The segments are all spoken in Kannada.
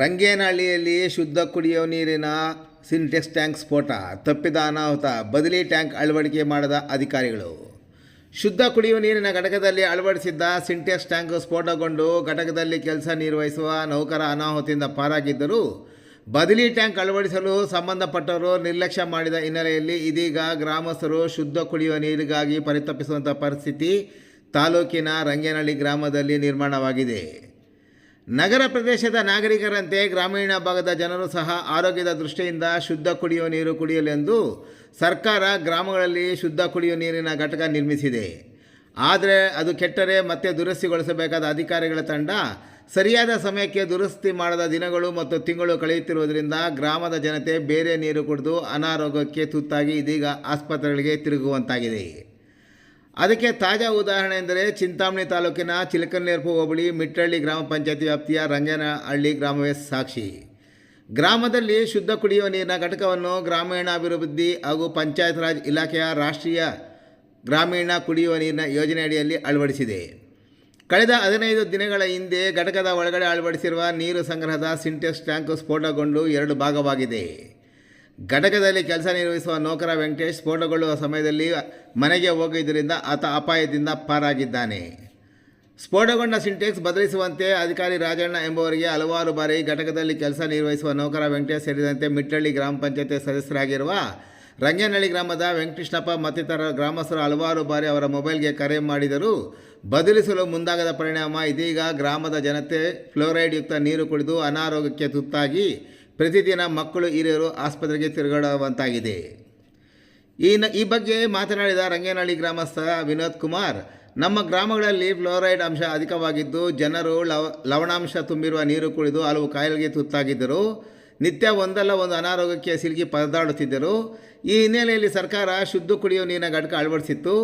ರಂಗೇನಹಳ್ಳಿಯಲ್ಲಿ ಶುದ್ಧ ಕುಡಿಯುವ ನೀರಿನ ಸಿಂಟೆಕ್ಸ್ ಟ್ಯಾಂಕ್ ಸ್ಫೋಟ, ತಪ್ಪಿದ ಅನಾಹುತ, ಬದಲಿ ಟ್ಯಾಂಕ್ ಅಳವಡಿಕೆ ಮಾಡದ ಅಧಿಕಾರಿಗಳು. ಶುದ್ಧ ಕುಡಿಯುವ ನೀರಿನ ಘಟಕದಲ್ಲಿ ಅಳವಡಿಸಿದ್ದ ಸಿಂಟೆಕ್ಸ್ ಟ್ಯಾಂಕ್ ಸ್ಫೋಟಗೊಂಡು ಘಟಕದಲ್ಲಿ ಕೆಲಸ ನಿರ್ವಹಿಸುವ ನೌಕರ ಅನಾಹುತದಿಂದ ಪಾರಾಗಿದ್ದರು ಬದಲಿ ಟ್ಯಾಂಕ್ ಅಳವಡಿಸಲು ಸಂಬಂಧಪಟ್ಟವರು ನಿರ್ಲಕ್ಷ್ಯ ಮಾಡಿದ ಹಿನ್ನೆಲೆಯಲ್ಲಿ ಇದೀಗ ಗ್ರಾಮಸ್ಥರು ಶುದ್ಧ ಕುಡಿಯುವ ನೀರಿಗಾಗಿ ಪರಿತಪಿಸುವಂಥ ಪರಿಸ್ಥಿತಿ ತಾಲೂಕಿನ ರಂಗೇನಹಳ್ಳಿ ಗ್ರಾಮದಲ್ಲಿ ನಿರ್ಮಾಣವಾಗಿದೆ. ನಗರ ಪ್ರದೇಶದ ನಾಗರಿಕರಂತೆ ಗ್ರಾಮೀಣ ಭಾಗದ ಜನರು ಸಹ ಆರೋಗ್ಯದ ದೃಷ್ಟಿಯಿಂದ ಶುದ್ಧ ಕುಡಿಯುವ ನೀರು ಕುಡಿಯಲೆಂದು ಸರ್ಕಾರ ಗ್ರಾಮಗಳಲ್ಲಿ ಶುದ್ಧ ಕುಡಿಯುವ ನೀರಿನ ಘಟಕ ನಿರ್ಮಿಸಿದೆ. ಆದರೆ ಅದು ಕೆಟ್ಟರೆ ಮತ್ತೆ ದುರಸ್ತಿಗೊಳಿಸಬೇಕಾದ ಅಧಿಕಾರಿಗಳ ತಂಡ ಸರಿಯಾದ ಸಮಯಕ್ಕೆ ದುರಸ್ತಿ ಮಾಡದ ದಿನಗಳು ಮತ್ತು ತಿಂಗಳು ಕಳೆಯುತ್ತಿರುವುದರಿಂದ ಗ್ರಾಮದ ಜನತೆ ಬೇರೆ ನೀರು ಕುಡಿದು ಅನಾರೋಗ್ಯಕ್ಕೆ ತುತ್ತಾಗಿ ಇದೀಗ ಆಸ್ಪತ್ರೆಗಳಿಗೆ ತಿರುಗುವಂತಾಗಿದೆ. ಅದಕ್ಕೆ ತಾಜಾ ಉದಾಹರಣೆ ಎಂದರೆ ಚಿಂತಾಮಣಿ ತಾಲೂಕಿನ ಚಿಲಕನ್ನೇರ್ಪು ಹೋಬಳಿ ಮಿಟ್ಟಳ್ಳಿ ಗ್ರಾಮ ಪಂಚಾಯತಿ ವ್ಯಾಪ್ತಿಯ ರಂಜನಹಳ್ಳಿ ಗ್ರಾಮವೇ ಸಾಕ್ಷಿ. ಗ್ರಾಮದಲ್ಲಿ ಶುದ್ಧ ಕುಡಿಯುವ ನೀರಿನ ಘಟಕವನ್ನು ಗ್ರಾಮೀಣಾಭಿವೃದ್ಧಿ ಹಾಗೂ ಪಂಚಾಯತ್ ರಾಜ್ ಇಲಾಖೆಯ ರಾಷ್ಟ್ರೀಯ ಗ್ರಾಮೀಣ ಕುಡಿಯುವ ನೀರಿನ ಯೋಜನೆಯಡಿಯಲ್ಲಿ ಅಳವಡಿಸಿದೆ. ಕಳೆದ ಹದಿನೈದು ದಿನಗಳ ಹಿಂದೆ ಘಟಕದ ಒಳಗಡೆ ಅಳವಡಿಸಿರುವ ನೀರು ಸಂಗ್ರಹದ ಸಿಂಟೆಕ್ಸ್ ಟ್ಯಾಂಕ್ ಸ್ಫೋಟಗೊಂಡು ಎರಡು ಭಾಗವಾಗಿದೆ. ಘಟಕದಲ್ಲಿ ಕೆಲಸ ನಿರ್ವಹಿಸುವ ನೌಕರ ವೆಂಕಟೇಶ್ ಸ್ಫೋಟಗೊಳ್ಳುವ ಸಮಯದಲ್ಲಿ ಮನೆಗೆ ಹೋಗಿದ್ದರಿಂದ ಆತ ಅಪಾಯದಿಂದ ಪಾರಾಗಿದ್ದಾನೆ. ಸ್ಫೋಟಗೊಂಡ ಸಿಂಟೆಕ್ಸ್ ಬದಲಿಸುವಂತೆ ಅಧಿಕಾರಿ ರಾಜಣ್ಣ ಎಂಬುವರಿಗೆ ಹಲವಾರು ಬಾರಿ ಘಟಕದಲ್ಲಿ ಕೆಲಸ ನಿರ್ವಹಿಸುವ ನೌಕರ ವೆಂಕಟೇಶ್ ಸೇರಿದಂತೆ ಮಿಟ್ಟಳ್ಳಿ ಗ್ರಾಮ ಪಂಚಾಯತಿ ಸದಸ್ಯರಾಗಿರುವ ರಂಗೇನಹಳ್ಳಿ ಗ್ರಾಮದ ವೆಂಕಟೇಶಪ್ಪ ಮತ್ತಿತರ ಗ್ರಾಮಸ್ಥರು ಹಲವಾರು ಬಾರಿ ಅವರ ಮೊಬೈಲ್ಗೆ ಕರೆ ಮಾಡಿದರೂ ಬದಲಿಸಲು ಮುಂದಾಗದ ಪರಿಣಾಮ ಇದೀಗ ಗ್ರಾಮದ ಜನತೆ ಫ್ಲೋರೈಡ್ ಯುಕ್ತ ನೀರು ಕುಡಿದು ಅನಾರೋಗ್ಯಕ್ಕೆ ತುತ್ತಾಗಿ ಪ್ರತಿದಿನ ಮಕ್ಕಳು ಹಿರಿಯರು ಆಸ್ಪತ್ರೆಗೆ ತಿರುಗಾಡುವಂತಾಗಿದೆ. ಈ ನ ಈ ಬಗ್ಗೆ ಮಾತನಾಡಿದ ರಂಗೇನಹಳ್ಳಿ ಗ್ರಾಮಸ್ಥ ವಿನೋದ್ ಕುಮಾರ್, ನಮ್ಮ ಗ್ರಾಮಗಳಲ್ಲಿ ಫ್ಲೋರೈಡ್ ಅಂಶ ಅಧಿಕವಾಗಿದ್ದು ಜನರು ಲವ, ಲವಣಾಂಶ ತುಂಬಿರುವ ನೀರು ಕುಡಿದು ಹಲವು ಕಾಯಿಲೆಗೆ ತುತ್ತಾಗಿದ್ದರು. ನಿತ್ಯ ಒಂದಲ್ಲ ಒಂದು ಅನಾರೋಗ್ಯಕ್ಕೆ ಸಿಲುಕಿ ಪರದಾಡುತ್ತಿದ್ದರು. ಈ ಹಿನ್ನೆಲೆಯಲ್ಲಿ ಸರ್ಕಾರ ಶುದ್ಧ ಕುಡಿಯುವ ನೀರಿನ ಘಟಕ ಅಳವಡಿಸಿತ್ತು.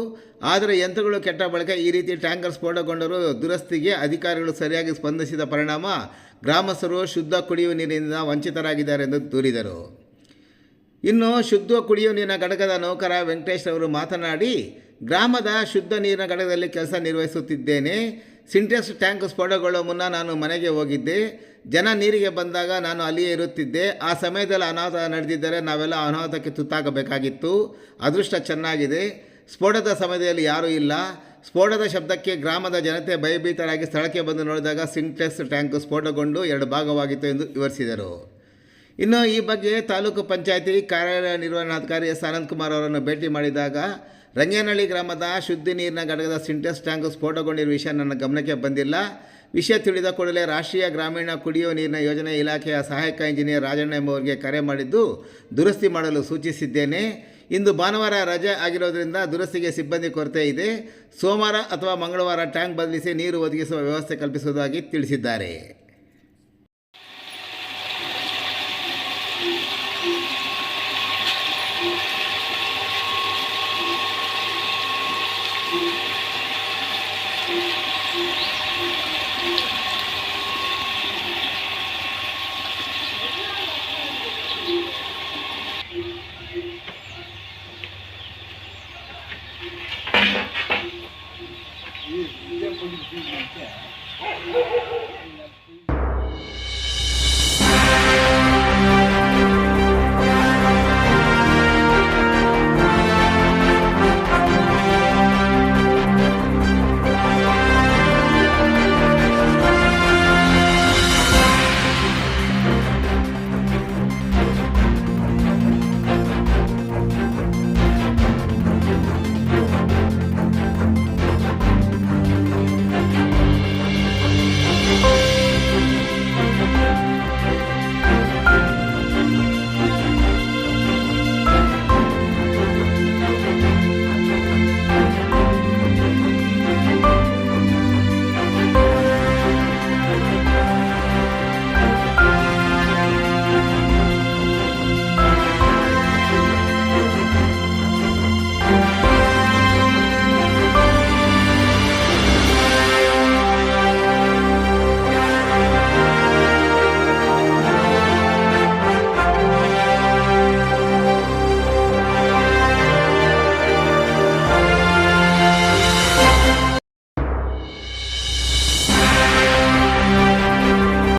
ಆದರೆ ಯಂತ್ರಗಳು ಕೆಟ್ಟ ಬಳಿಕ ಈ ರೀತಿ ಟ್ಯಾಂಕರ್ ಸ್ಫೋಟಗೊಂಡರೂ ದುರಸ್ತಿಗೆ ಅಧಿಕಾರಿಗಳು ಸರಿಯಾಗಿ ಸ್ಪಂದಿಸಿದ ಪರಿಣಾಮ ಗ್ರಾಮಸ್ಥರು ಶುದ್ಧ ಕುಡಿಯುವ ನೀರಿನಿಂದ ವಂಚಿತರಾಗಿದ್ದಾರೆ ಎಂದು ದೂರಿದರು. ಇನ್ನು ಶುದ್ಧ ಕುಡಿಯುವ ನೀರಿನ ಘಟಕದ ನೌಕರ ವೆಂಕಟೇಶ್ ಅವರು ಮಾತನಾಡಿ, ಗ್ರಾಮದ ಶುದ್ಧ ನೀರಿನ ಘಟಕದಲ್ಲಿ ಕೆಲಸ ನಿರ್ವಹಿಸುತ್ತಿದ್ದೇನೆ. ಸಿಂಟೆಕ್ಸ್ ಟ್ಯಾಂಕ್ ಸ್ಫೋಟಗೊಳ್ಳುವ ಮುನ್ನ ನಾನು ಮನೆಗೆ ಹೋಗಿದ್ದೆ. ಜನ ನೀರಿಗೆ ಬಂದಾಗ ನಾನು ಅಲ್ಲಿಯೇ ಇರುತ್ತಿದ್ದೆ. ಆ ಸಮಯದಲ್ಲಿ ಅನಾಹುತ ನಡೆದಿದ್ದರೆ ನಾವೆಲ್ಲ ಅನಾಹುತಕ್ಕೆ ತುತ್ತಾಗಬೇಕಾಗಿತ್ತು. ಅದೃಷ್ಟ ಚೆನ್ನಾಗಿದೆ. ಸ್ಫೋಟದ ಸಮಯದಲ್ಲಿ ಯಾರೂ ಇಲ್ಲ. ಸ್ಫೋಟದ ಶಬ್ದಕ್ಕೆ ಗ್ರಾಮದ ಜನತೆ ಭಯಭೀತರಾಗಿ ಸ್ಥಳಕ್ಕೆ ಬಂದು ನೋಡಿದಾಗ ಸಿಂಟೆಕ್ಸ್ ಟ್ಯಾಂಕ್ ಸ್ಫೋಟಗೊಂಡು ಎರಡು ಭಾಗವಾಗಿತ್ತು ಎಂದು ವಿವರಿಸಿದರು. ಇನ್ನು ಈ ಬಗ್ಗೆ ತಾಲೂಕು ಪಂಚಾಯತಿ ಕಾರ್ಯನಿರ್ವಹಣಾಧಿಕಾರಿ ಎಸ್ ಕುಮಾರ್ ಅವರನ್ನು ಭೇಟಿ ಮಾಡಿದಾಗ, ರಂಗೇನಹಳ್ಳಿ ಗ್ರಾಮದ ಶುದ್ಧಿ ನೀರಿನ ಘಟಕದ ಸಿಂಟೆಕ್ಸ್ ಟ್ಯಾಂಕ್ ಸ್ಫೋಟಗೊಂಡಿರುವ ವಿಷಯ ನನ್ನ ಗಮನಕ್ಕೆ ಬಂದಿಲ್ಲ. ವಿಷಯ ತಿಳಿದ ಕೂಡಲೇ ರಾಷ್ಟ್ರೀಯ ಗ್ರಾಮೀಣ ಕುಡಿಯುವ ನೀರಿನ ಯೋಜನೆ ಇಲಾಖೆಯ ಸಹಾಯಕ ಇಂಜಿನಿಯರ್ ರಾಜಣ್ಣ ಎಂಬುವರಿಗೆ ಕರೆ ಮಾಡಿದ್ದು ದುರಸ್ತಿ ಮಾಡಲು ಸೂಚಿಸಿದ್ದೇನೆ. ಇಂದು ಭಾನುವಾರ ರಜೆ ಆಗಿರೋದರಿಂದ ದುರಸ್ತಿಗೆ ಸಿಬ್ಬಂದಿ ಕೊರತೆ ಇದೆ. ಸೋಮವಾರ ಅಥವಾ ಮಂಗಳವಾರ ಟ್ಯಾಂಕ್ ಬದಲಿಸಿ ನೀರು ಒದಗಿಸುವ ವ್ಯವಸ್ಥೆ ಕಲ್ಪಿಸುವುದಾಗಿ ತಿಳಿಸಿದ್ದಾರೆ. Thank you.